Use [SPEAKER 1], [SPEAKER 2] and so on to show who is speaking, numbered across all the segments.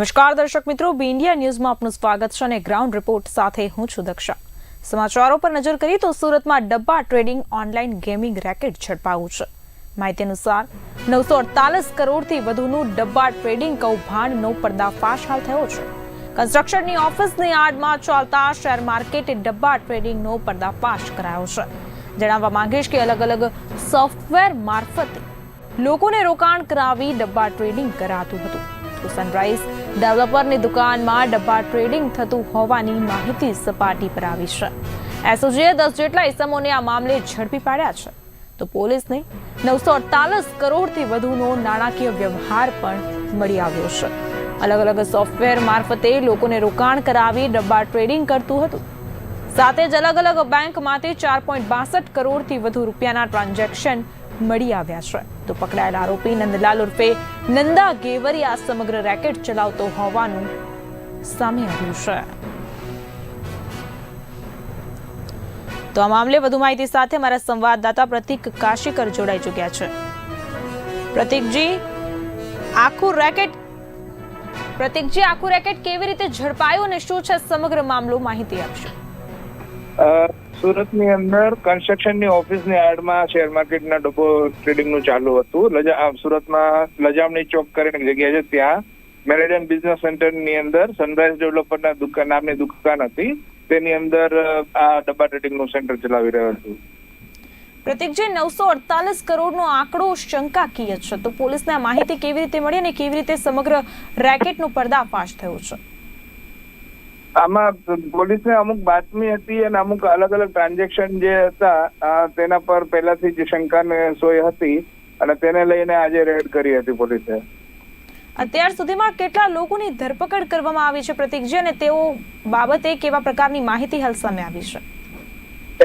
[SPEAKER 1] નમસ્કાર દર્શક મિત્રો, બી ઇન્ડિયા ન્યૂઝમાં આપનું સ્વાગત છે અને ગ્રાઉન્ડ રિપોર્ટ સાથે હું છું દક્ષા. સમાચારો પર નજર કરીએ તો સુરતમાં dabba trading online gaming racket ઝડપાયું છે. માહિતી અનુસાર, નવસો અડતાલીસ કરોડથી વધુનું ડબ્બા ટ્રેડિંગ કૌભાંડનો પર્દાફાશ હાલ થયો છે. કન્સ્ટ્રક્શનની ઓફિસની આડમાં ચાલતા શેર માર્કેટે ડબ્બા ટ્રેડિંગનો પર્દાફાશ કરાયો છે. જણાવવા માંગીશ કે અલગ અલગ સોફ્ટવેર મારફતે લોકોને રોકાણ કરાવી ડબ્બા ટ્રેડિંગ કરાતું હતું. તો સનરાઈઝ ડેવલપરની દુકાનમાં ડબ્બા ટ્રેડિંગ થતું હોવાની માહિતી સપાટી પર આવી છે. એસઓજીએ દસ જેટલા ઇસમોને આ મામલે ઝડપી પાડ્યા છે. તો પોલીસને નવસો અડતાલીસ કરોડથી વધુનો નાણાકીય વ્યવહાર પણ મળી આવ્યો છે. અલગ અલગ સોફ્ટવેર મારફતે લોકોને રોકાણ કરાવી ડબ્બા ટ્રેડિંગ કરતું હતું. સાથે જ અલગ અલગ બેંકમાંથી ચાર પોઈન્ટ બાસઠ કરોડથી વધુ રૂપિયાના ટ્રાન્ઝેક્શન મળી આવ્યા છે. તો પકડાયેલા આરોપી નંદલાલ ઉર્ફે નંદા ગેવરિયા સમગ્ર રેકેટ ચલાવતો હોવાનું સામે આવ્યું છે. તો આ મામલે વધુ માહિતી સાથે મારા સંવાદદાતા પ્રતિક કાશીકર જોડાઈ ચૂક્યા છે. પ્રતિકજી, આખું રેકેટ, પ્રતિકજી, આખું રેકેટ કેવી રીતે ઝડપાયું અને શું છે સમગ્ર મામલો માહિતી આપશો?
[SPEAKER 2] સુરતની અંદર કન્સ્ટ્રક્શનની ઓફિસની આડમાં શેર માર્કેટના ડબ્બો ટ્રેડિંગનું ચાલુ હતું. લજા સુરતમાં લજામણી ચોક કરીને જગ્યા છે ત્યાં. મેરેડિયન બિઝનેસ સેન્ટરની અંદર સનરાઈઝ ડેવલપરના દુકાન નામની દુકાન હતી. તેની અંદર આ ડબ્બા ટ્રેડિંગનું સેન્ટર ચલાવી રહ્યો હતું
[SPEAKER 1] પ્રતિકજી, નવસો અડતાલીસ કરોડનો આંકડો શંકાકીય છે. તો પોલીસને માહિતી કેવી રીતે મળી અને કેવી રીતે સમગ્ર રેકેટનો પર્દાફાશ થયો છે?
[SPEAKER 2] આમાં પોલીસને અમુક બાતમી હતી અને અમુક અલગ અલગ ટ્રાન્ઝેક્શન જે હતા તેના પર પહેલાથી જ શંકાને સોય હતી અને તેને લઈને આજે રેડ કરી હતી પોલીસે.
[SPEAKER 1] અત્યાર સુધીમાં કેટલા લોકોની ધરપકડ કરવામાં આવી છે પ્રતિકજી અને તેઓ બાબતે કેવા પ્રકારની માહિતી હાલ સામે આવી છે?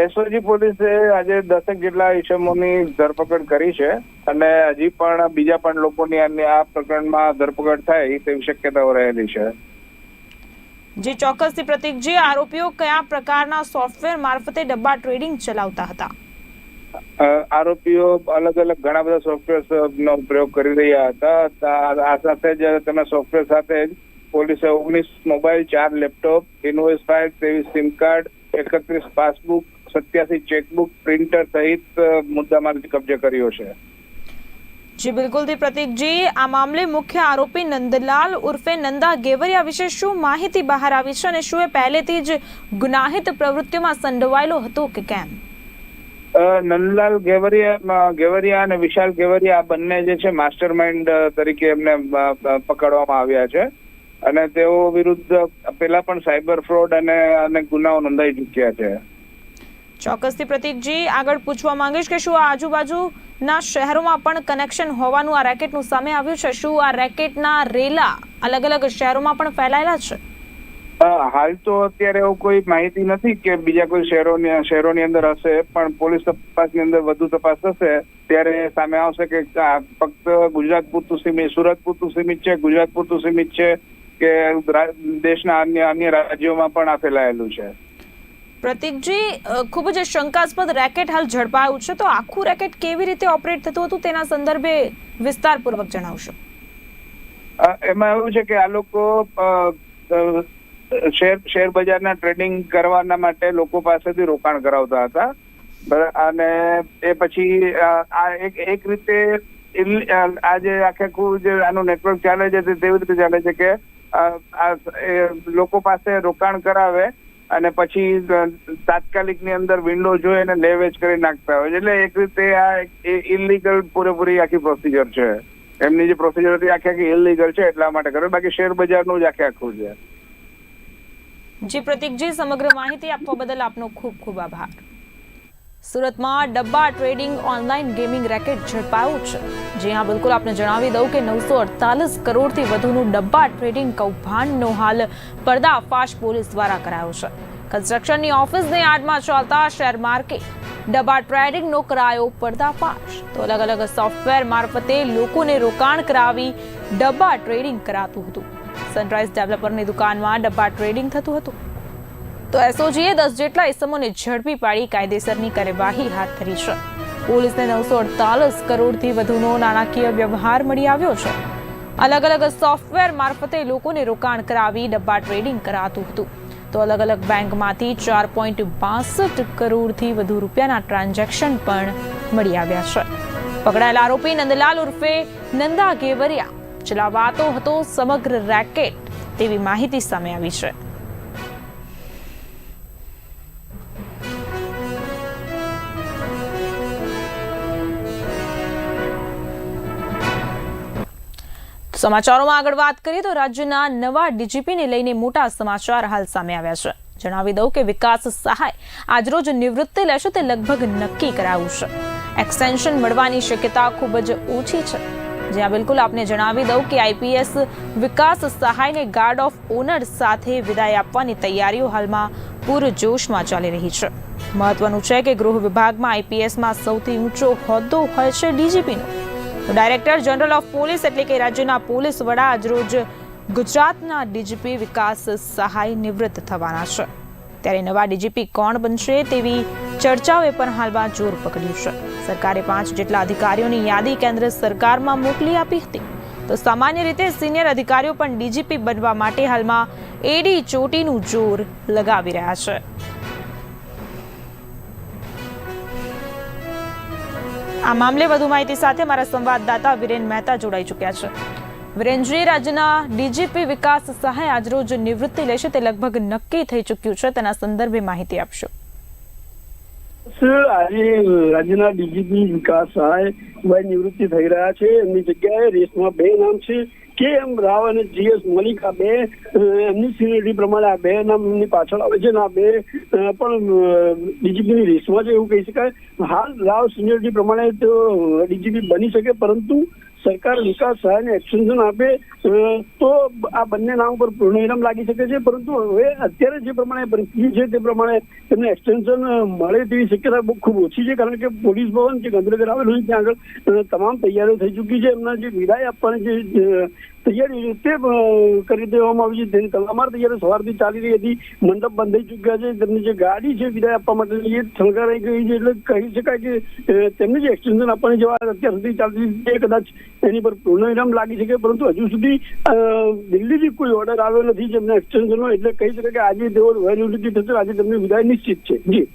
[SPEAKER 2] એસઓજી પોલીસે આજે દસેક જેટલા ઇસમોની ધરપકડ કરી છે અને હજી પણ બીજા પણ લોકોની આ પ્રકરણમાં ધરપકડ થાય તેવી શક્યતાઓ રહેલી છે.
[SPEAKER 1] જે ચોક્કસથી પ્રતિકજી આરોપીઓ કયા પ્રકારના સોફ્ટવેર મારફતે ડબ્બા ટ્રેડિંગ ચલાવતા હતા?
[SPEAKER 2] આરોપીઓ અલગ અલગ ઘણા બધા સોફ્ટવેર નો પ્રયોગ કરી રહ્યા હતા. આ સાથે જ તમે સોફ્ટવેર સાથે જ પોલીસે ઓગણીસ મોબાઈલ, ચાર લેપટોપ, ઇન્વોઇસ ફાઇલ, ત્રેવીસ સિમ કાર્ડ, એકત્રીસ પાસબુક, સત્યાસી ચેકબુક, પ્રિન્ટર સહિત મુદ્દામાં કબજે કર્યો છે.
[SPEAKER 1] જી બિલકુલથી પ્રતિકજી આ મામલે મુખ્ય આરોપી નંદલાલ ઉર્ફે નંદા ગેવરિયા વિશે શું માહિતી બહાર આવી છે અને શું એ પહેલેથી જ ગુનાહિત પ્રવૃત્તિઓમાં સંડોવાયેલો હતો કે કેમ?
[SPEAKER 2] નંદલાલ ગેવરિયા ગેવરિયા અને વિશાલ ગેવરિયા આ બંને જે છે માસ્ટર માઇન્ડ તરીકે એમને પકડવામાં આવ્યા છે. અને તેઓ વિરુદ્ધ પેલા પણ સાયબર ફ્રોડ અને ગુનાઓ નોંધાઈ ચૂક્યા છે.
[SPEAKER 1] ચોક્કસથી પ્રતિકજી આગળ પૂછવા માંગીશ કે શું આ આજુબાજુના શહેરોમાં પણ કનેક્શન હોવાનું આ રેકેટનું સામે આવ્યું છે? શું આ રેકેટના રેલા અલગ અલગ શહેરોમાં પણ ફેલાયેલા છે?
[SPEAKER 2] હાલ તો અત્યારે એવું કોઈ માહિતી નથી કે બીજા કોઈ શહેરોની શહેરોની અંદર હશે, પણ પોલીસ તપાસની અંદર વધુ તપાસ થશે, ત્યારે સામે આવશે કે ફક્ત ગુજરાત પૂરતું સીમિત, સુરત પૂરતું સીમિત છે, ગુજરાત પૂરતું સીમિત છે, કે દેશના અન્ય અન્ય રાજ્યોમાં પણ આ ફેલાયેલું છે.
[SPEAKER 1] પ્રતિકજી ખૂબ જ શંકાસ્પદ રેકેટ હાલ ઝડપાયું છે. તો આખું રેકેટ કેવી રીતે ઓપરેટ થતું હતું તેના સંદર્ભે વિસ્તારપૂર્વક જણાવશો.
[SPEAKER 2] એમાં એવું છે કે આ લોકો શેર શેર બજારના ટ્રેડિંગ કરવાના માટે લોકો પાસેથી રોકાણ કરાવતા હતા. અને એ પછી આ એક એક રીતે આ જે આખે આખું જે આનું નેટવર્ક ચાલે છે તેવી રીતે ચાલે છે કે આ લોકો પાસે રોકાણ કરાવે અને પછી તાત્કાલિકની અંદર વિન્ડો જોઈ અને લેવેચ કરી નાખતા હોય. એટલે એક રીતે આ ઇલીગલ પૂરેપૂરી આખી પ્રોસિજર છે. એમની જે પ્રોસિજર હતી, આખી આખી ઇલીગલ છે એટલા માટે કરે. બાકી શેર બજારનું જ આખે આખું છે.
[SPEAKER 1] જી, પ્રતિકજી, સમગ્ર માહિતી આપવા બદલ આપનો ખૂબ ખૂબ આભાર. સુરતમાં dabba trading online gaming racket ઝડપાયું છે. જે હા, બિલકુલ આપને જણાવી દઉં કે નવસો અડતાલીસ કરોડથી વધુનું ડબ્બા ટ્રેડિંગ કૌભાંડનો હાલ પર્દાફાશ પોલીસ દ્વારા કરાયો છે. કન્સ્ટ્રક્શનની ઓફિસની આડમાં ચાલતા શેર માર્કેટ ડબ્બા ટ્રેડિંગનો કરાયો પર્દાફાશ. તો અલગ અલગ સોફ્ટવેર મારફતે લોકોને રોકાણ કરાવી ડબ્બા ટ્રેડિંગ કરાતું હતું. સનરાઈઝ ડેવલપરની દુકાનમાં ડબ્બા ટ્રેડિંગ થતું હતું. તો એસઓજીએ દસ જેટલા ઇસમોને ઝડપી પાડી કાયદેસરની કાર્યવાહી હાથ ધરી છે. પોલીસને નવસો અડતાલીસ કરોડથી વધુનો નાણાકીય વ્યવહાર મળી આવ્યો છે. અલગ અલગ સોફ્ટવેર મારફતે લોકોને રોકાણ કરાવી ડબ્બા ટ્રેડિંગ કરાતું હતું. તો અલગ અલગ બેંકમાંથી ચાર પોઈન્ટ બાસઠ કરોડથી વધુ રૂપિયાના ટ્રાન્ઝેક્શન પણ મળી આવ્યા છે. પકડાયેલા આરોપી નંદલાલ ઉર્ફે નંદા ગેવરિયા. ચલાવાતો હતો સમગ્ર રેકેટ તેવી માહિતી સામે આવી છે. સમાચારોમાં આગળ વાત કરીએ તો રાજ્યના નવા ડીજીપીને લઈને મોટા સમાચાર હાલ સામે આવ્યા છે. જણાવી દઉં કે વિકાસ સહાય આજરોજ નિવૃત્તિ લેશે તે લગભગ નક્કી કરાયું છે. એક્સટેન્શન મળવાની શક્યતા ખૂબ જ ઓછી છે. જ્યાં બિલકુલ આપને જણાવી દઉં કે આઈપીએસ વિકાસ સહાયને ગાર્ડ ઓફ ઓનર સાથે વિદાય આપવાની તૈયારીઓ હાલમાં પૂરજોશમાં ચાલી રહી છે. મહત્વનું છે કે ગૃહ વિભાગમાં આઈપીએસમાં સૌથી ઊંચો હોદ્દો હોય છે ડીજીપીનો. ડાયરેક્ટર જનરલ ઓફ પોલીસ એટલે કે રાજ્યના પોલીસ વડા આજરોજ ગુજરાતના ડીજીપી વિકાસ સહાય નિવૃત્ત થવાના છે. ત્યારે નવા ડીજીપી કોણ બનશે તેવી ચર્ચાઓએ પણ હાલમાં જોર પકડ્યું છે. સરકારે પાંચ જેટલા અધિકારીઓની યાદી કેન્દ્ર સરકારમાં મોકલી આપી હતી. તો સામાન્ય રીતે સિનિયર અધિકારીઓ પણ ડીજીપી બનવા માટે હાલમાં એડી ચોટીનું જોર લગાવી રહ્યા છે. આ મામલે વધુ માહિતી સાથે મારા સંવાદદાતા વિરેન મહેતા જોડાઈ ચૂક્યા છે. વિરેનજી રાજ્યના ડીજીપી વિકાસ સહાય આજરોજ નિવૃત્તિ લેશે તે લગભગ નક્કી થઈ ચૂક્યું છે. તેના સંદર્ભે માહિતી આપશો.
[SPEAKER 3] આજે રાજ્યના ડીજીપી વિકાસ સહાય ભાઈ નિવૃત્તિ થઈ રહ્યા છે. એમની જગ્યાએ રેસમાં બે નામ છે. કે એમ રાવ અને જીએસ મલિક આ બે એમની સિનિયરિટી પ્રમાણે આ બે નામ એમની પાછળ આવે છે આ બે પણ ડીજીપીની રેસમાં છે એવું કહી શકાય. હાલ રાવ સિનિયરિટી પ્રમાણે તો ડીજીપી બની શકે, પરંતુ સરકાર વિકાસ સહાયને એક્સટેન્શન આપે તો આ બંને નામ પર પૂર્ણવિરામ લાગી શકે છે. પરંતુ હવે અત્યારે જે પ્રમાણે પરિસ્થિતિ છે તે પ્રમાણે તેમને એક્સટેન્શન મળે તેવી શક્યતા બહુ ખૂબ ઓછી છે. કારણ કે પોલીસ ભવન જે ગાંધીનગર આવેલું છે ત્યાં આગળ તમામ તૈયારીઓ થઈ ચૂકી છે. એમના જે વિદાય આપવાની જે અ, તૈયારી છે તે કરી દેવામાં આવી છે. તેની તમામ તૈયારી સવારથી ચાલી રહી હતી. મંડપ બંધાઈ ચૂક્યા છે. તેમની જે ગાડી છે વિદાય આપવા માટેની એ શણગારાઈ ગઈ છે. એટલે કહી શકાય કે તેમને જે એક્સટેન્શન આપવાની જેવા અત્યાર સુધી ચાલતી તે કદાચ એની પર પૂર્ણવિરામ લાગી શકે. પરંતુ હજુ સુધી દિલ્હીથી કોઈ ઓર્ડર આવ્યો નથી જેમને એક્સટેન્શનનો એટલે કહી શકાય કે આજે તેઓ નિવૃત્તિ થશે. આજે તેમની વિદાય નિશ્ચિત છે. જી.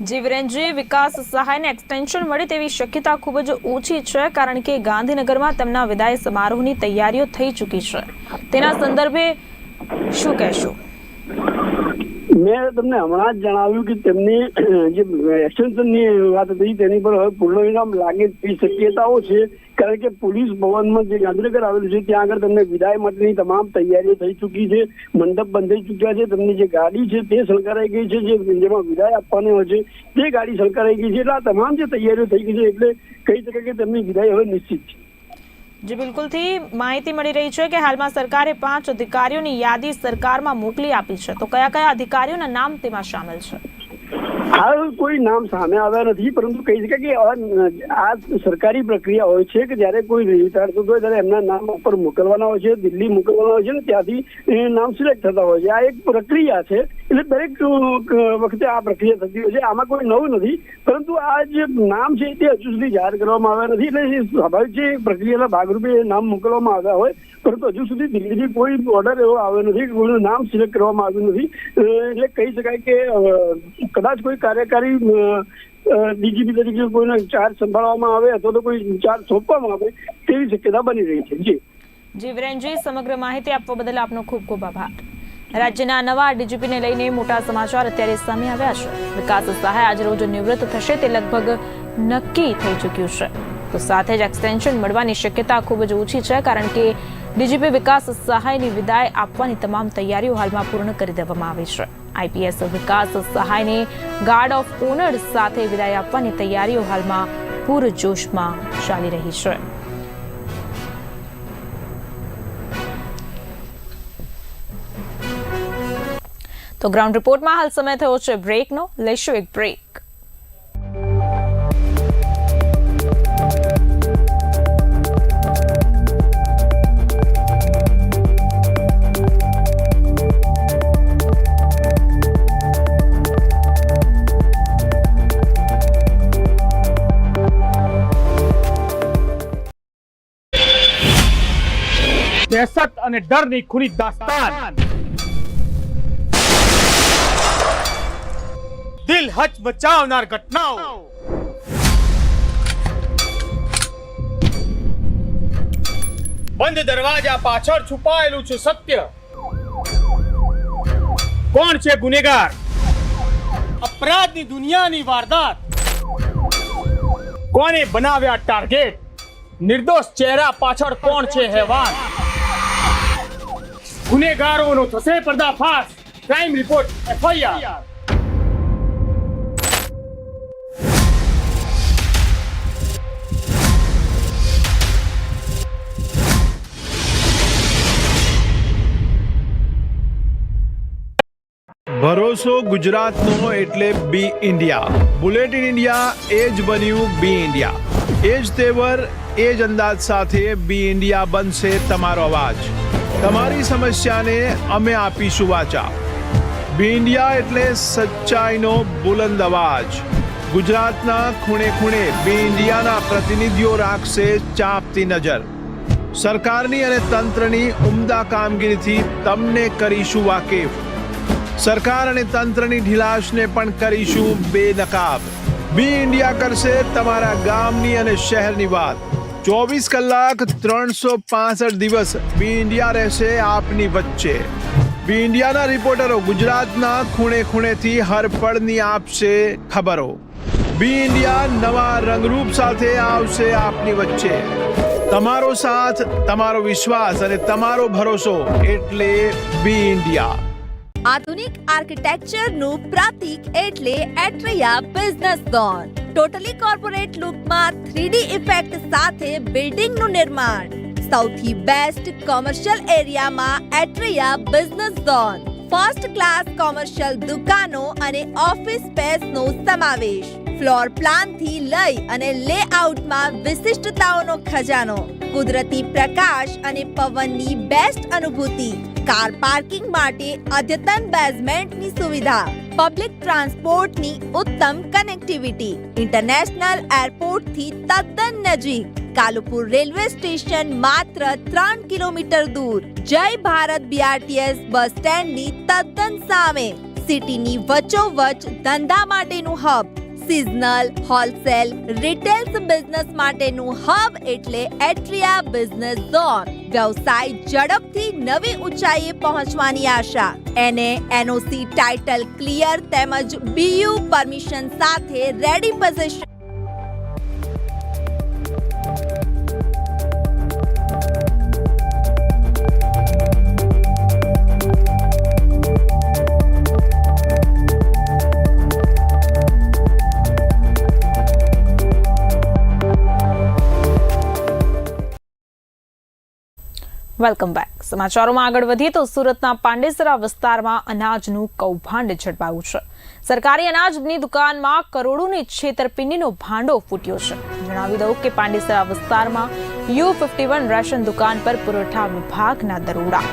[SPEAKER 1] જી વિકાસ સહાયને એક્સટેન્શન મળે તેવી શક્યતા ખૂબ જ ઓછી છે, કારણ કે ગાંધીનગરમાં તેમના વિદાય સમારોહની તૈયારીઓ થઈ ચૂકી છે. તેના સંદર્ભે શું કહેશો?
[SPEAKER 3] મેં તમને હમણાં જ જણાવ્યું કે તેમની જે એક્સટેન્શનની વાત હતી તેની પર હવે પૂર્ણવિરામ લાગે તેવી શક્યતાઓ છે. કારણ કે પોલીસ ભવનમાં જે ગાંધીનગર આવેલું છે, ત્યાં આગળ તમને વિદાય માટેની તમામ તૈયારીઓ થઈ ચૂકી છે. મંડપ બંધાઈ ચૂક્યા છે. તેમની જે ગાડી છે તે સળકારાઈ ગઈ છે, જે જેમાં વિદાય આપવાની હોય છે, તે ગાડી સળકારાઈ ગઈ છે. એટલે આ તમામ જે તૈયારીઓ થઈ ગઈ છે, એટલે કહી શકાય કે તેમની વિદાય હવે નિશ્ચિત છે.
[SPEAKER 1] જી, બિલકુલથી માહિતી મળી રહી છે કે હાલમાં સરકારે પાંચ અધિકારીઓની યાદી સરકારમાં મોકલી આપી છે. તો કયા કયા અધિકારીઓના નામ તેમાં સામેલ છે?
[SPEAKER 3] હાલ કોઈ નામ સામે આવ્યા નથી, પરંતુ કહી શકાય કે આ સરકારી પ્રક્રિયા હોય છે કે જ્યારે કોઈ રિટાયર હોય ત્યારે એમના નામ ઉપર મોકલવાના હોય છે, દિલ્હી મોકલવાના હોય છે ને ત્યાંથી નામ સિલેક્ટ થતા હોય છે. આ એક પ્રક્રિયા છે, એટલે દરેક વખતે આ પ્રક્રિયા થતી હોય છે. આમાં કોઈ નવું નથી, પરંતુ આ જે નામ છે તે હજુ સુધી જાહેર કરવામાં આવ્યા નથી, એટલે સ્વાભાવિક છે પ્રક્રિયાના ભાગરૂપે નામ મોકલવામાં આવ્યા હોય, પરંતુ હજુ સુધી દિલ્હીથી કોઈ ઓર્ડર એવો આવ્યો નથી કોઈનું નામ સિલેક્ટ કરવામાં આવ્યું નથી. એટલે કહી શકાય કે કદાચ કોઈ કાર્યકારી ડીજીપી તરીકે કોઈનો ચાર્જ સંભાળવામાં આવે અથવા તો કોઈ ચાર્જ સોંપવામાં આવે તેવી શક્યતા બની રહી છે. જી.
[SPEAKER 1] જી સમગ્ર માહિતી આપવા બદલ આપનો ખૂબ ખૂબ આભાર. રાજ્યના નવા ડીજીપીને લઈને મોટા સમાચાર અત્યારે સામે આવ્યા છે. વિકાસ સહાય આજે રોજ નિવૃત્ત થશે તે લગભગ નક્કી થઈ ચૂક્યું છે. તો સાથે જ એક્સટેન્શન મળવાની શક્યતા ખૂબ જ ઓછી છે કારણ કે ડીજીપી વિકાસ સહાયની વિદાય આપવાની તમામ તૈયારીઓ હાલમાં પૂર્ણ કરી દેવામાં આવી છે. આઈપીએસ વિકાસ સહાયને ગાર્ડ ઓફ ઓનર સાથે વિદાય આપવાની તૈયારીઓ હાલમાં પૂરજોશમાં ચાલી રહી છે. તો ગ્રાઉન્ડ રિપોર્ટમાં હાલ સમય થયો છે બ્રેકનો. લેશું એક બ્રેક.
[SPEAKER 4] દહેશત અને ડરની ખુરી દાસ્તાન. દિલ હચ બચાવનાર ઘટનાઓ. બંધ દરવાજા પાછળ છુપાયેલું છે સત્ય. કોણ છે ગુનેગાર? અપરાધની દુનિયાની વારદાત. કોને બનાવ્યા ટાર્ગેટ? નિર્દોષ ચહેરા પાછળ કોણ છે હેવાન? ગુનેગારોનો થશે પર્દાફાશ ક્રાઇમ રિપોર્ટ એફઆઈઆર
[SPEAKER 5] ભરોસો ગુજરાતનો એટલે બી ઇન્ડિયા બુલેટિન ઇન્ડિયા એ જ બન્યું બી ઇન્ડિયા એ જ તેવર, એ જ અંદાજ સાથે બી ઇન્ડિયા બનશે તમારો અવાજ. તમારી સમસ્યાને અમે આપીશું વાચા. ઇન્ડિયા એટલે સચ્ચાઈનો બુલંદ અવાજ. ગુજરાતના ખૂણે ખૂણે બી ઇન્ડિયાના પ્રતિનિધિઓ રાખશે ચાપતી નજર. સરકારની અને તંત્રની ઉમદા કામગીરીથી તમને કરીશું વાકેફ. સરકાર અને તંત્રની ઢીલાશને પણ કરીશું બેનકાબ. બી ઇન્ડિયા કરશે તમારા ગામની અને શહેરની વાત. ચોવીસ કલાક ત્રણસો પાસઠ દિવસ બી ઇન્ડિયા રહેશે આપની વચ્ચે. બી ઇન્ડિયાના રિપોર્ટરો ગુજરાતના ખૂણે ખૂણેથી હર પળની આપશે ખબરો. બી ઇન્ડિયા નવા રંગરૂપ સાથે આવશે આપની વચ્ચે. તમારો સાથ, તમારો વિશ્વાસ અને તમારો ભરોસો એટલે બી ઇન્ડિયા.
[SPEAKER 6] આધુનિક આર્કિટેક્ચરનું પ્રતીક એટલે Atria business zone. Totally corporate લુકમાં three D effect સાથે બિલ્ડિંગનું નિર્માણ. સૌથી બેસ્ટ કોમર્શિયલ એરિયામાં Atria business zone. First class commercial દુકાનો અને ઓફિસ સ્પેસનો સમાવેશ. ફ્લોર પ્લાનથી લઈ અને લેઆઉટમાં વિશિષ્ટતાઓનો ખજાનો. કુદરતી પ્રકાશ અને પવનની બેસ્ટ અનુભૂતિ. કાર પાર્કિંગ માટે અદ્યતન બેઝમેન્ટની સુવિધા. પબ્લિક ટ્રાન્સપોર્ટની ઉત્તમ કનેક્ટિવિટી ઇન્ટરનેશનલ એરપોર્ટથી તદ્દન નજીક. કાલુપુર રેલવે સ્ટેશન માત્ર ત્રણ કિલોમીટર દૂર. જય ભારત બીઆરટીએસ બસ સ્ટેન્ડની તદ્દન સામે. સિટીની વચ્ચોવચ ધંધા માટેનું hub seasonal wholesale retails business માટેનું હબ એટલે એટ્રિયા બિઝનેસ ઝોન વ્યવસાય ઝડપથી નવી ઊંચાઈએ પહોંચવાની આશા. એને એનઓસી ટાઇટલ ક્લિયર તેમજ બીયુ પરમિશન સાથે રેડી પોઝિશન
[SPEAKER 1] વેલકમ બેક. સમાચારોમાં આગળ વધીએ તો સુરતના પાંડેસરા વિસ્તારમાં અનાજનું કૌભાંડ ઝડપાયું છે. સરકારી અનાજની દુકાનમાં કરોડોની છેતરપિંડીનો ભાંડો ફૂટ્યો છે. જણાવી દઉં કે પાંડેસરા વિસ્તારમાં યુ ફિફ્ટી વન રેશન દુકાન પર પુરવઠા વિભાગના દરોડા.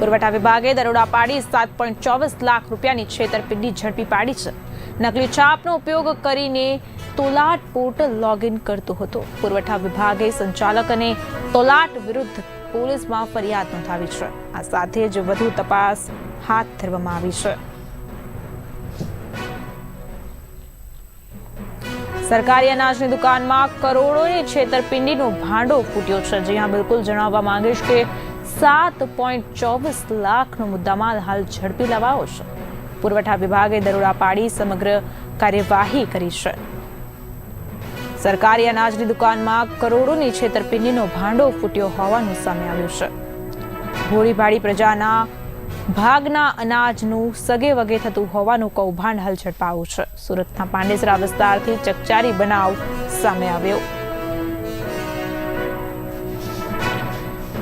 [SPEAKER 1] પુરવઠા વિભાગે દરોડા પાડી સાત પોઈન્ટ ચોવીસ લાખ રૂપિયાની છેતરપિંડી ઝડપી પાડી છે. નકલી છાપનો ઉપયોગ કરીને તોલાટ પોર્ટલ લોગિન કરતો હતો. પુરવઠા વિભાગે સંચાલક અને તોલાટ વિરુદ્ધ પોલીસમાં ફરિયાદ નોંધાવી છે. આ સાથે જ વધુ તપાસ હાથ ધરવામાં આવી છે. સરકારી અનાજની દુકાનમાં કરોડોની છેતરપિંડીનો ભાંડો ફૂટ્યો છે. જ્યાં બિલકુલ જણાવવા માંગીશ કે સાત પોઈન્ટ ચોવીસ લાખનો મુદ્દામાલ હાલ ઝડપી લેવાયો છે. પુરવઠા વિભાગે દરોડા પાડી સમગ્ર કાર્યવાહી કરી છે. સરકારી અનાજની દુકાનમાં કરોડોની છેતરપિંડીનો ભાંડો ફૂટ્યો હોવાનું સામે આવ્યું છે. ભોળીભાળી પ્રજાના ભાગના અનાજનું સગે વગે થતું હોવાનું કૌભાંડ હાલ છે. સુરતના પાંડેસરા વિસ્તારથી ચકચારી બનાવ સામે આવ્યો.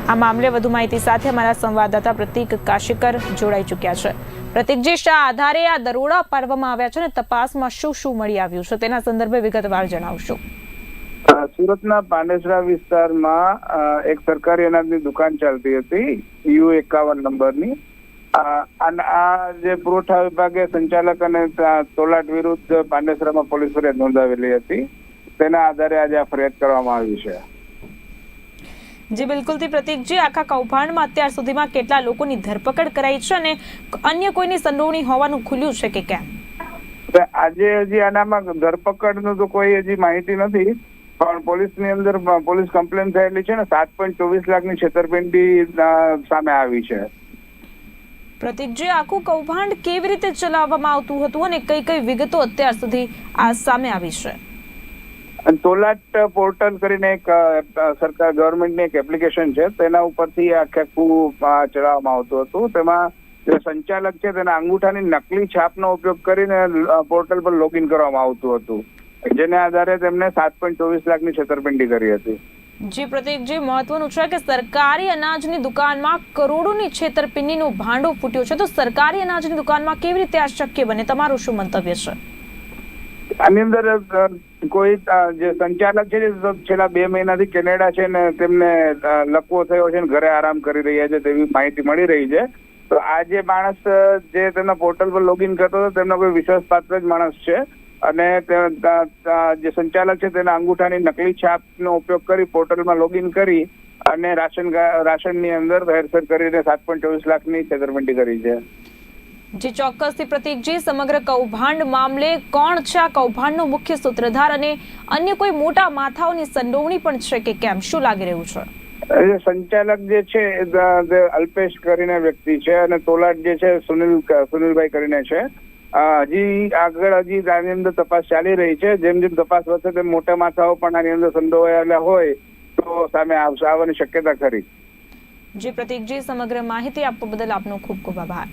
[SPEAKER 1] આ મામલે વધુ માહિતી સાથે અમારા સંવાદદાતા પ્રતિક કાશીકર જોડાઈ ચૂક્યા છે. પ્રતિકજી શાહ આધારે આ દરોડા પાડવામાં આવ્યા છે અને તપાસમાં શું શું મળી આવ્યું છે તેના સંદર્ભે વિગતવાર જણાવશો.
[SPEAKER 2] સુરતના પાંડેસરા વિસ્તારમાં એક સરકારી અનાજની દુકાન ચાલતી હતી, યુ એકાવન નંબરની. આ જે પુરવઠા વિભાગે સંચાલક અને તોલાટ વિરુદ્ધ પાંડેસરામાં પોલીસ ફરિયાદ નોંધાવેલી હતી. તેના આધારે આજે આ ફરિયાદ કરવામાં આવી છે.
[SPEAKER 1] જી બિલકુલથી પ્રતિકજી આખા કૌભાંડમાં અત્યાર સુધીમાં કેટલા લોકોની ધરપકડ કરાઈ છે અને અન્ય કોઈની સંડોવણી હોવાનું ખુલ્યું છે કે કેમ?
[SPEAKER 2] આજે હજી આનામાં ધરપકડનું તો કોઈ હજી માહિતી નથી પણ પોલીસની અંદર પોલીસ કમ્પ્લેન થયેલી છે ને સાત પોઈન્ટ ચોવીસ લાખની છેતરપિંડી સામે આવી છે.
[SPEAKER 1] પ્રતિકજી આખું કૌભાંડ કેવી રીતે ચલાવવામાં આવતું હતું અને કઈ કઈ વિગતો અત્યાર સુધી આ સામે આવી છે?
[SPEAKER 2] અને તોલાટ પોર્ટલ કરીને એક સરકાર ગવર્મેન્ટની એક એપ્લિકેશન છે, તેના ઉપરથી આખે આખું ચડાવવામાં આવતું હતું. તેમાં જે સંચાલક છે, તેના અંગૂઠાની નકલી છાપનો ઉપયોગ કરીને પોર્ટલ પર લોગિન કરવામાં આવતું હતું. જેને આધારે તેમને સાત પોઈન્ટ ચોવીસ લાખની છેતરપિંડી કરી હતી.
[SPEAKER 1] જી પ્રતિકજી મહત્વનું છે કે સરકારી અનાજની દુકાનમાં કરોડોની છેતરપિંડીનું ભાંડો ફૂટ્યો છે. તો સરકારી અનાજની દુકાનમાં કેવી રીતે આ શક્ય બને? તમારું શું મંતવ્ય છે?
[SPEAKER 2] આની અંદર કોઈ જે સંચાલક છે છેલ્લા બે મહિનાથી કેનેડા છે ને, તેમને લકવો થયો છે ને, ઘરે આરામ કરી રહ્યા છે તેવી માહિતી મળી રહી છે. તો આ જે માણસ જે તેમના પોર્ટલ પર લોગિન કરતો હતો, તેમનો કોઈ વિશ્વાસપાત્ર જ માણસ છે. અને જે સંચાલક છે તેના અંગૂઠાની નકલી છાપનો ઉપયોગ કરી પોર્ટલમાં લોગિન કરી અને રાશન રાશનની અંદર હેરફેર કરીને સાત પોઈન્ટ ચોવીસ લાખની છેતરપિંડી કરી છે.
[SPEAKER 1] જે ચોક્કસથી પ્રતિકજી સમગ્ર કૌભાંડ મામલે કોણ છે? આ કૌભાંડનો મુખ્ય સૂત્રધાર અને અન્ય કોઈ મોટા માથાઓની સંડોવણી પણ છે કે કેમ? શું લાગી રહ્યું છે?
[SPEAKER 2] સંચાલક જે છે અલ્પેશ કરીને વ્યક્તિ છે અને તોલાટ જે છે સુનિલ સુનિલભાઈ કરીને છે. હજી આગળ હજી આની અંદર તપાસ ચાલી રહી છે. જેમ જેમ તપાસ વધશે તેમ મોટા માથાઓ પણ આની અંદર સંડોવાયેલા હોય તો સામે આવશે આવવાની શક્યતા ખરી.
[SPEAKER 1] જી પ્રતિકજી સમગ્ર માહિતી આપવા બદલ આપનો ખૂબ ખૂબ આભાર.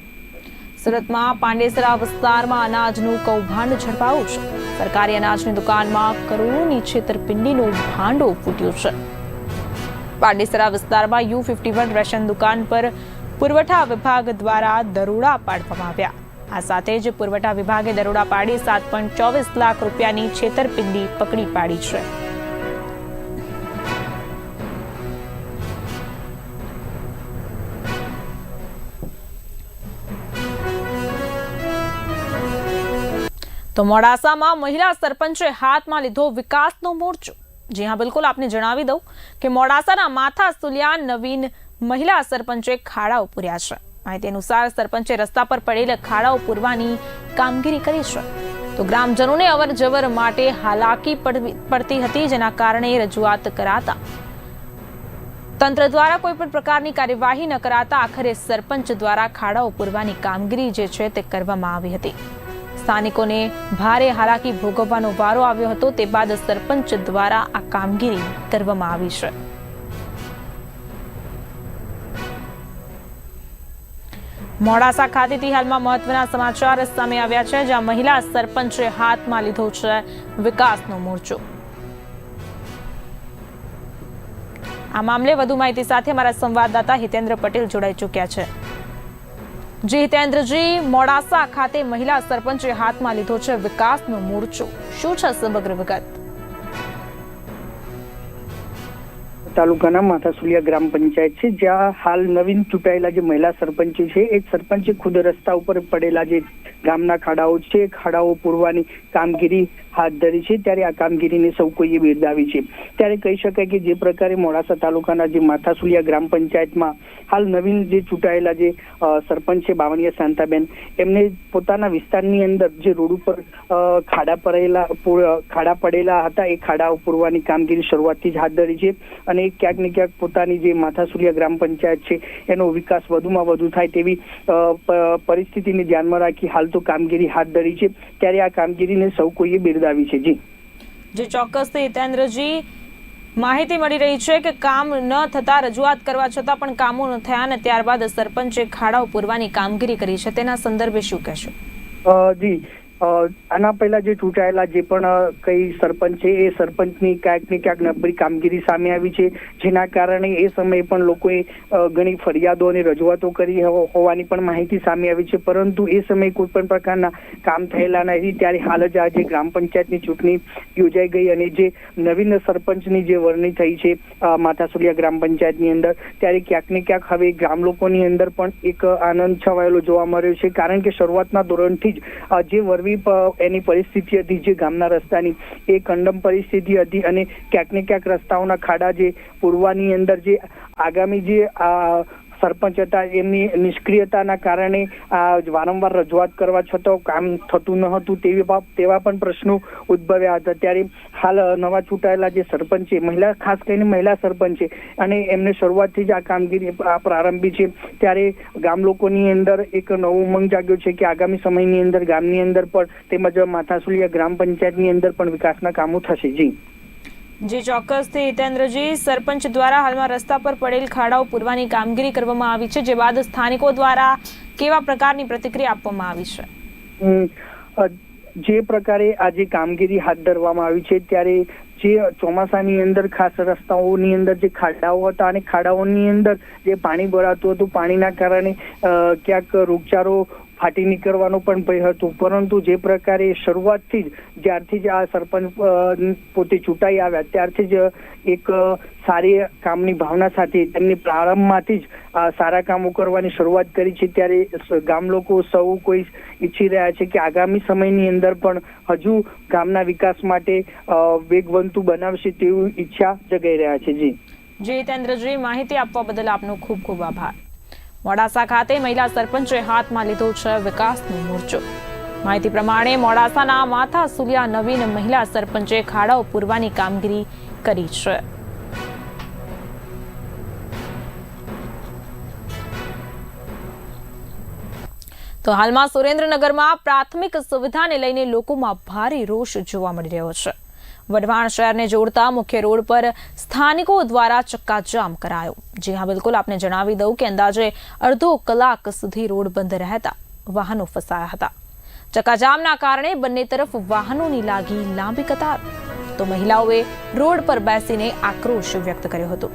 [SPEAKER 1] સુરતમાં પાંડેસરા વિસ્તારમાં અનાજનું કૌભાંડ ઝડપાયું છે. સરકારી અનાજની દુકાનમાં કરોડોની છેતરપિંડીનો ભાંડો ફૂટ્યો છે. પાંડેસરા વિસ્તારમાં યુ ફિફ્ટી વન રેશન દુકાન પર પુરવઠા વિભાગ દ્વારા દરોડા પાડવામાં આવ્યા. આ સાથે જ પુરવઠા વિભાગે દરોડા પાડી સાત પોઈન્ટ ચોવીસ લાખ રૂપિયાની છેતરપિંડી પકડી પાડી છે. તો મોડાસામાં મહિલા સરપંચે હાથમાં લીધો વિકાસનો મોરચો. જી હા, બિલકુલ આપને જણાવી દઉં કે મોડાસાના માથા સુલિયા નવીન મહિલા સરપંચે ખાડાઓ પૂર્યા છે. માહિતી અનુસાર સરપંચે રસ્તા પર પડેલા ખાડાઓ પૂરવાની કામગીરી કરી છે. તો ગ્રામજનોને અવર જવર માટે હાલાકી પડતી હતી, જેના કારણે રજૂઆત કરાતા. તંત્ર દ્વારા કોઈ પણ પ્રકારની કાર્યવાહી ન કરાતા આખરે સરપંચ દ્વારા ખાડાઓ પૂરવાની કામગીરી જે છે તે કરવામાં આવી હતી. સ્થાનિકોને ભારે હાલાકી ભોગવવાનો વારો આવ્યો હતો, તે બાદ સરપંચ દ્વારા આ કામગીરી કરવામાં આવી છે. મોડાસા ખાતેથી હાલમાં મહત્વના સમાચાર સામે આવ્યા છે, જ્યાં મહિલા સરપંચે હાથમાં લીધો છે વિકાસનો મોરચો. આ મામલે વધુ માહિતી સાથે અમારા સંવાદદાતા હિતેન્દ્ર પટેલ જોડાઈ ચૂક્યા છે. જી હિતેન્દ્રજી મોડાસા ખાતે મહિલા સરપંચે હાથમાં લીધો છે વિકાસનો મોરચો. શું છે સમગ્ર વિગત?
[SPEAKER 7] તાલુકાના માથાસુલિયા ગ્રામ પંચાયત છે, જ્યાં હાલ નવીન ચૂંટાયેલા જે મહિલા સરપંચ છે, એ સરપંચે ખુદ રસ્તા ઉપર પડેલા જે ગામના ખાડાઓ છે, ખાડાઓ પૂરવાની કામગીરી હાથ ધરી છે, ત્યારે આ કામગીરીને સૌ કોઈએ બિરદાવી છે. ત્યારે કહી શકાય કે જે પ્રકારે મોડાસા તાલુકાના જે માથાસુલિયા ગ્રામ પંચાયતમાં હાલ નવીન જે ચૂંટાયેલા જે સરપંચ છે બાવણિયા શાંતાબેન, એમને પોતાના વિસ્તારની અંદર જે રોડ ઉપર ખાડા પડેલા ખાડા પડેલા હતા, એ ખાડા પૂરવાની કામગીરી શરૂઆતથી જ હાથ ધરી છે અને ક્યાંક ને ક્યાંક પોતાની જે માથાસુલિયા ગ્રામ પંચાયત છે, એનો વિકાસ વધુમાં વધુ થાય તેવી પરિસ્થિતિને ધ્યાનમાં રાખી હાલ તો કામગીરી હાથ ધરી છે. ત્યારે આ કામગીરીને સૌ કોઈએ બિરદાવી છે. જી.
[SPEAKER 1] જે ચોક્કસથી હિતેન્દ્રજી માહિતી મળી રહી છે કે કામ ન થતા રજૂઆત કરવા છતાં પણ કામો ન થયા અને ત્યારબાદ સરપંચે ખાડાઓ પૂરવાની કામગીરી કરી છે. તેના સંદર્ભે શું કહેશો?
[SPEAKER 7] જી. આના પહેલા જે ચૂંટાયેલા જે પણ કઈ સરપંચ છે, એ સરપંચની ક્યાંક ને ક્યાંક નબળી કામગીરી સામે આવી છે, જેના કારણે એ સમયે પણ લોકોએ ઘણી ફરિયાદો અને રજૂઆતો કરી હોવાની પણ માહિતી સામે આવી છે. પરંતુ એ સમયે કોઈ પણ પ્રકારના કામ થયેલા નથી. ત્યારે હાલ જ આજે ગ્રામ પંચાયતની ચૂંટણી યોજાઈ ગઈ અને જે નવીન સરપંચની જે વરણી થઈ છે માથાસુલિયા ગ્રામ પંચાયતની અંદર, ત્યારે ક્યાંક ને ક્યાંક હવે ગ્રામ લોકોની અંદર પણ એક આનંદ છવાયેલો જોવા મળ્યો છે. કારણ કે શરૂઆતના ધોરણથી જ જે વરવી આવી એની પરિસ્થિતિ હતી જે ગામના રસ્તાની, એ કંડમ પરિસ્થિતિ હતી અને ક્યાંક ને ક્યાંક રસ્તાઓના ખાડા જે પૂર્વાની અંદર જે આગામી જે સરપંચ હતા, એમની નિષ્ક્રિયતાના કારણે આ વારંવાર રજૂઆત કરવા છતાં કામ થતું ન હતું તેવી તેવા પણ પ્રશ્નો ઉદ્ભવ્યા હતા. ત્યારે હાલ નવા ચૂંટાયેલા જે સરપંચ છે, મહિલા, ખાસ કરીને મહિલા સરપંચ છે, અને એમને શરૂઆતથી જ આ કામગીરી આ પ્રારંભી છે. ત્યારે ગામ લોકોની અંદર એક નવો ઉમંગ જાગ્યો છે કે આગામી સમયની અંદર ગામની અંદર પણ તેમજ માથાસુલિયા ગ્રામ પંચાયતની અંદર પણ વિકાસના કામો થશે. જી.
[SPEAKER 1] જી ચોક્કસથી હિતેન્દ્રજી, સરપંચ દ્વારા હાલમાં રસ્તા પર પડેલ ખાડાઓ પૂરવાની કામગીરી કરવામાં આવી છે, જે બાદ સ્થાનિકો દ્વારા કેવા પ્રકારની પ્રતિક્રિયા આપવામાં આવી છે?
[SPEAKER 7] જે પ્રકારે આજે કામગીરી હાથ ધરવામાં આવી છે, ત્યારે જે ચોમાસાની અંદર ખાસ રસ્તાઓની અંદર જે ખાડાઓ હતા અને ખાડાઓની અંદર જે પાણી ભરાતું હતું, પાણીના કારણે ક્યાંક રોગચાળો ફાટી નીકળવાનો પણ ભય હતો. પરંતુ જે પ્રકારે શરૂઆતથી જ, જ્યારથી જ આ સરપંચ પોતે ચૂંટાઈ આવ્યા, ત્યારથી જ એક સારી કામની ભાવના સાથે તેમની પ્રારંભમાંથી જ સારા કામો કરવાની શરૂઆત કરી છે. ત્યારે ગામ લોકો સૌ કોઈ ઈચ્છી રહ્યા છે કે આગામી સમયની અંદર પણ હજુ ગામના વિકાસ માટે વેગવંતુ બનાવશે તેવી ઈચ્છા જગાઈ રહ્યા છે. જી.
[SPEAKER 1] જી હિતેન્દ્રજી, માહિતી આપવા બદલ આપનો ખૂબ ખૂબ આભાર. મોડાસા ખાતે મહિલા સરપંચે હાથમાં લીધો છે વિકાસનો મોરચો. માહિતી પ્રમાણે મોડાસાના માથા સુલિયા નવીન મહિલા સરપંચે ખાડાઓ પૂરવાની કામગીરી કરી છે. તો હાલમાં સુરેન્દ્રનગરમાં પ્રાથમિક સુવિધાને લઈને લોકોમાં ભારે રોષ જોવા મળી રહ્યો છે. વઢવાણ શહેરને જોડતા મુખ્ય રોડ પર સ્થાનિકો દ્વારા ચક્કાજામ કરાયો. જી હા, બિલકુલ. આપને જણાવી દઉં કે અંદાજે અડધો કલાક સુધી રોડ બંધ રહેતા વાહનો ફસાયા હતા. ચક્કાજામના કારણે બંને તરફ વાહનોની લાગી લાંબી કતાર. તો મહિલાઓએ રોડ પર બેસીને આક્રોશ વ્યક્ત કર્યો હતો.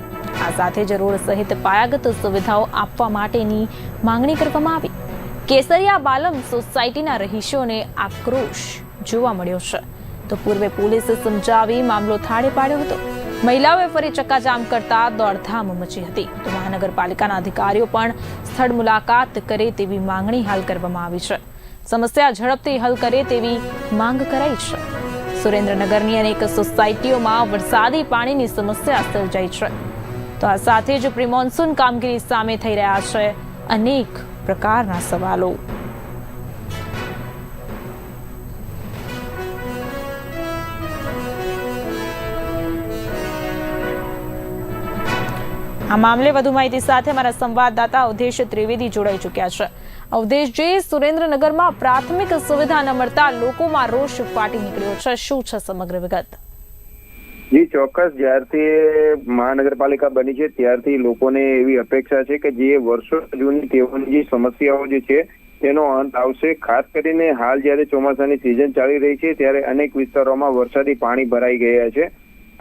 [SPEAKER 1] આ સાથે જ રોડ સહિત પાયાગત સુવિધાઓ આપવા માટેની માંગણી કરવામાં આવી. કેસરિયા બાલમ સોસાયટીના રહીશોને આક્રોશ જોવા મળ્યો છે. તો પૂર્વે પોલીસે સમજાવી મામલો થાળે પાડ્યો હતો. મહિલાઓએ ફરી ચક્કાજામ કરતા દોડધામ મચી હતી. તો મહાનગરપાલિકાના અધિકારીઓ પણ સ્થળ મુલાકાત કરે તેવી માંગણી હાલ કરવામાં આવી છે. સમસ્યા ઝડપથી હલ કરે તેવી માંગ કરાઈ છે. સુરેન્દ્રનગરની અનેક સોસાયટીઓમાં વરસાદી પાણીની સમસ્યા સર્જાઈ છે. તો આ સાથે જ પ્રિમોન્સૂન કામગીરી સામે થઈ રહ્યા છે અનેક પ્રકારના સવાલો. આ મામલે વધુ માહિતી સાથે અમારા સંવાદદાતા અવધેશ ત્રિવેદી જોડાઈ ચૂક્યા છે. અવધેશજી સુરેન્દ્રનગરમાં પ્રાથમિક સુવિધા ન મળતા લોકોમાં રોષ ફાટી નીકળ્યો છે. શું છે સમગ્ર વિગત?
[SPEAKER 8] જી, ચોક્કસ. જ્યારથી મહાનગરપાલિકા બની છે, ત્યારથી લોકોને એવી અપેક્ષા છે કે જે વર્ષો જૂની તેઓની જે સમસ્યાઓ જે છે, તેનો અંત આવશે. ખાસ કરીને હાલ જ્યારે ચોમાસાની સિઝન ચાલી રહી છે, ત્યારે અનેક વિસ્તારોમાં વરસાદી પાણી ભરાઈ ગયા છે.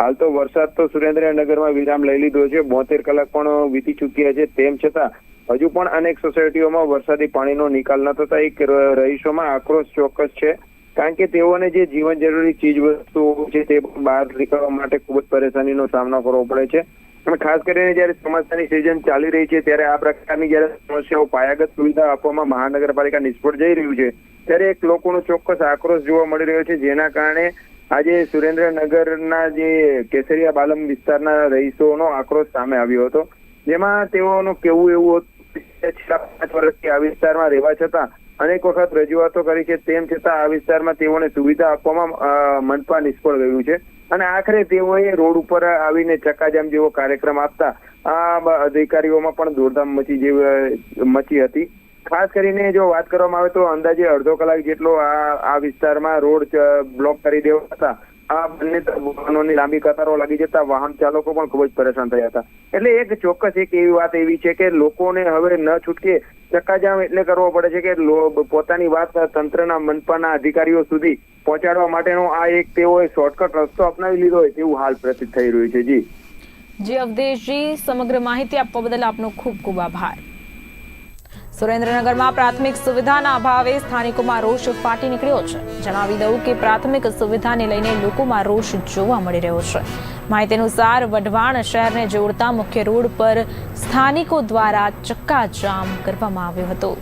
[SPEAKER 8] હાલ તો વરસાદ તો સુરેન્દ્રનગરમાં વિરામ લઈ લીધો છે. બોતેર કલાક પણ વીતી ચૂક્યા છે. તેમ છતાં હજુ પણ અનેક સોસાયટીઓમાં વરસાદી પાણીનો નિકાલ ન થતા એક રહીશોમાં આક્રોશ ચોક્કસ છે. કારણ કે તેઓને જે જીવન જરૂરી ચીજ વસ્તુઓ છે તે બહાર નીકળવા માટે ખૂબ જ પરેશાનીનો સામનો કરવો પડે છે. અને ખાસ કરીને જયારે ચોમાસાની સિઝન ચાલી રહી છે, ત્યારે આ પ્રકારની જયારે સમસ્યાઓ પાયાગત સુવિધા આપવામાં મહાનગરપાલિકા નિષ્ફળ જઈ રહ્યું છે, ત્યારે એક લોકોનો ચોક્કસ આક્રોશ જોવા મળી રહ્યો છે. જેના કારણે આજે સુરેન્દ્રનગરના જે કેસરિયા બાલમ વિસ્તારના રહીશોનો આક્રોશ સામે આવ્યો હતો, જેમાં તેઓનું કેવું એવું હતું પાંચ વર્ષથી આ વિસ્તારમાં રહેવા છતાં અનેક વખત રજૂઆતો કરી છે તેમ છતાં આ વિસ્તારમાં તેઓને સુવિધા આપવામાં મનપા નિષ્ફળ ગયું છે. અને આખરે તેઓએ રોડ ઉપર આવીને ચકાજામ જેવો કાર્યક્રમ આપતા આ અધિકારીઓમાં પણ દોડધામ મચી જેવી મચી હતી. ખાસ કરીને જો વાત કરવામાં આવે તો અંદાજે અડધો કલાક જેટલો આ આ વિસ્તારમાં રોડ બ્લોક કરી દેવા હતા. આ બંને વાહનોની લાંબી કતારો લાગી જતા વાહન ચાલકો પણ ખૂબ જ પરેશાન થયા હતા. એટલે એક ચોક્કસ એક એવી વાત એવી છે કે લોકોને હવે ન છૂટકે ચક્કાજામ એટલે કરવો પડે છે કે પોતાની વાત તંત્રના મનપાના અધિકારીઓ સુધી પહોંચાડવા માટેનો આ એક તેઓએ શોર્ટકટ રસ્તો અપનાવી લીધો હોય તેવું હાલ પ્રતીત થઈ રહ્યું છે. જી.
[SPEAKER 1] જી અવધેશજી, સમગ્ર માહિતી આપવા બદલ આપનો ખૂબ ખૂબ આભાર. સુરેન્દ્રનગરમાં પ્રાથમિક સુવિધાના અભાવે સ્થાનિકોમાં રોષ ફાટી નીકળ્યો છે. જણાવી દઉં કે પ્રાથમિક સુવિધાને લઈને લોકોમાં રોષ જોવા મળી રહ્યો છે. માહિતી અનુસાર વઢવાણ શહેરને જોડતા મુખ્ય રોડ પર સ્થાનિકો દ્વારા ચક્કાજામ કરવામાં આવ્યો હતો.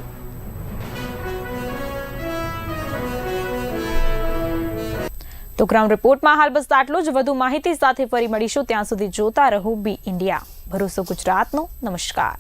[SPEAKER 1] તો ગ્રાઉન્ડ રિપોર્ટમાં હાલ બસ આટલું જ. વધુ માહિતી સાથે ફરી મળીશું. ત્યાં સુધી જોતા રહો બી ઇન્ડિયા. ભરોસો ગુજરાતનો. નમસ્કાર.